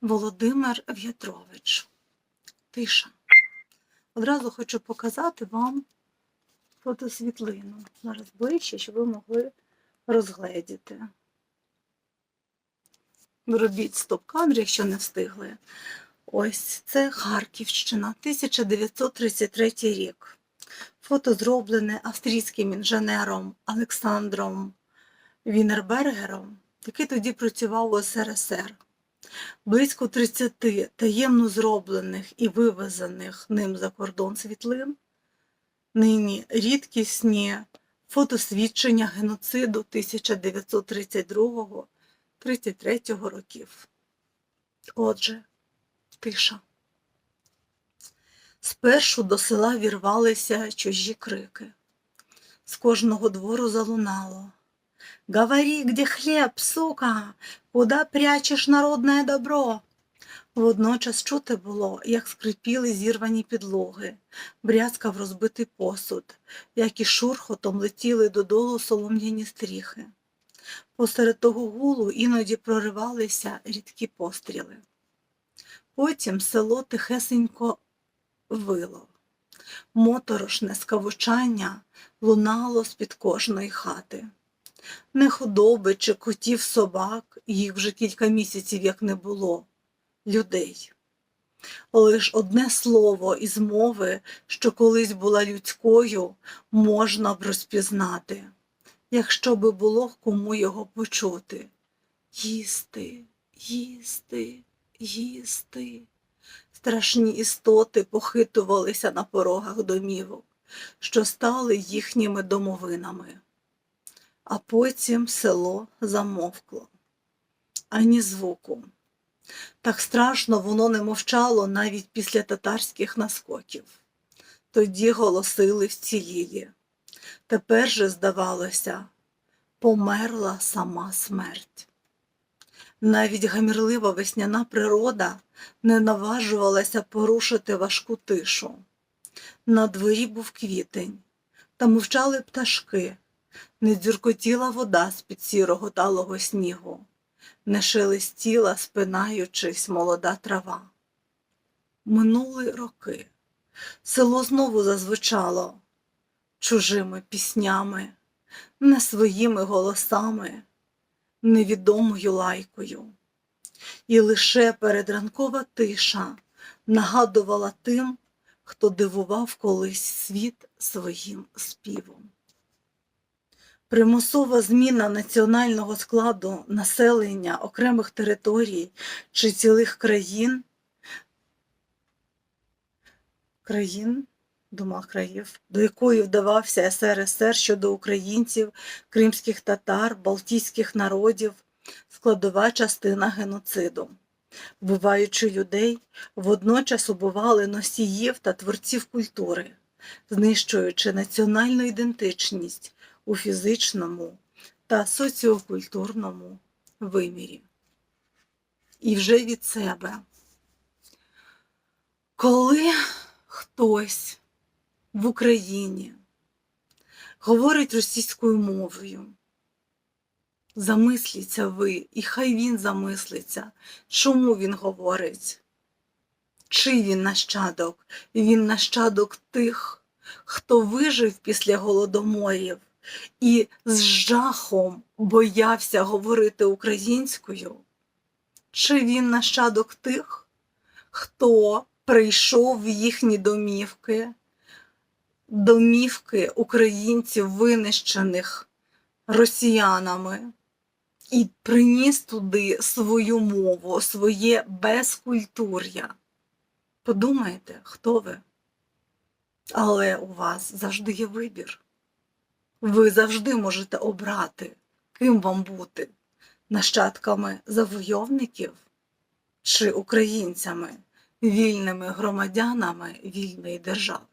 Володимир В'ятрович. Тиша. Одразу хочу показати вам фотосвітлину. Зараз ближче, щоб ви могли розгледіти. Робіть стоп-кадр, якщо не встигли. Ось це Харківщина, 1933 рік. Фото зроблене австрійським інженером Олександром Вінербергером, який тоді працював у СРСР. Близько 30 таємно зроблених і вивезених ним за кордон світлин, нині рідкісні фотосвідчення геноциду 1932-33 років. Отже, тиша. Спершу до села вірвалися чужі крики. З кожного двору залунало. «Говори, где хліб, сука! Куда прячеш народне добро?» Водночас чути було, як скрипіли зірвані підлоги, брязкав розбитий посуд, як і шурхотом летіли додолу солом'яні стріхи. Посеред того гулу іноді проривалися рідкі постріли. Потім село тихесенько вило. Моторошне скавучання лунало з-під кожної хати. Не худоби чи котів собак, їх вже кілька місяців як не було, людей. Лиш одне слово із мови, що колись була людською, можна б розпізнати, якщо би було кому його почути. Їсти, їсти, їсти. Страшні істоти похитувалися на порогах домівок, що стали їхніми домовинами. А потім село замовкло. Ані звуку. Так страшно воно не мовчало навіть після татарських наскоків. Тоді голосили вцілілі. Тепер же, здавалося, померла сама смерть. Навіть гамірлива весняна природа не наважувалася порушити важку тишу. На дворі був квітень, та мовчали пташки, не дзюркотіла вода з-під сірого талого снігу, не шелестіла, спинаючись, молода трава. Минули роки. Село знову зазвучало чужими піснями, не своїми голосами, невідомою лайкою. І лише передранкова тиша нагадувала тим, хто дивував колись світ своїм співом. Примусова зміна національного складу населення окремих територій чи цілих країн, країн, думав країв, до якої вдавався СРСР щодо українців, кримських татар, балтійських народів, складова частина геноциду. Вбиваючи людей, водночас убивали носіїв та творців культури, знищуючи національну ідентичність у фізичному та соціокультурному вимірі. І вже від себе. Коли хтось в Україні говорить російською мовою, замисліться ви, і хай він замислиться, чому він говорить, чи він нащадок, він нащадок тих, хто вижив після голодоморів і з жахом боявся говорити українською, чи він нащадок тих, хто прийшов в їхні домівки, домівки українців, винищених росіянами, і приніс туди свою мову, своє безкультур'я. Подумайте, хто ви? Але у вас завжди є вибір. Ви завжди можете обрати, ким вам бути нащадками завойовників чи українцями, вільними громадянами вільної держави.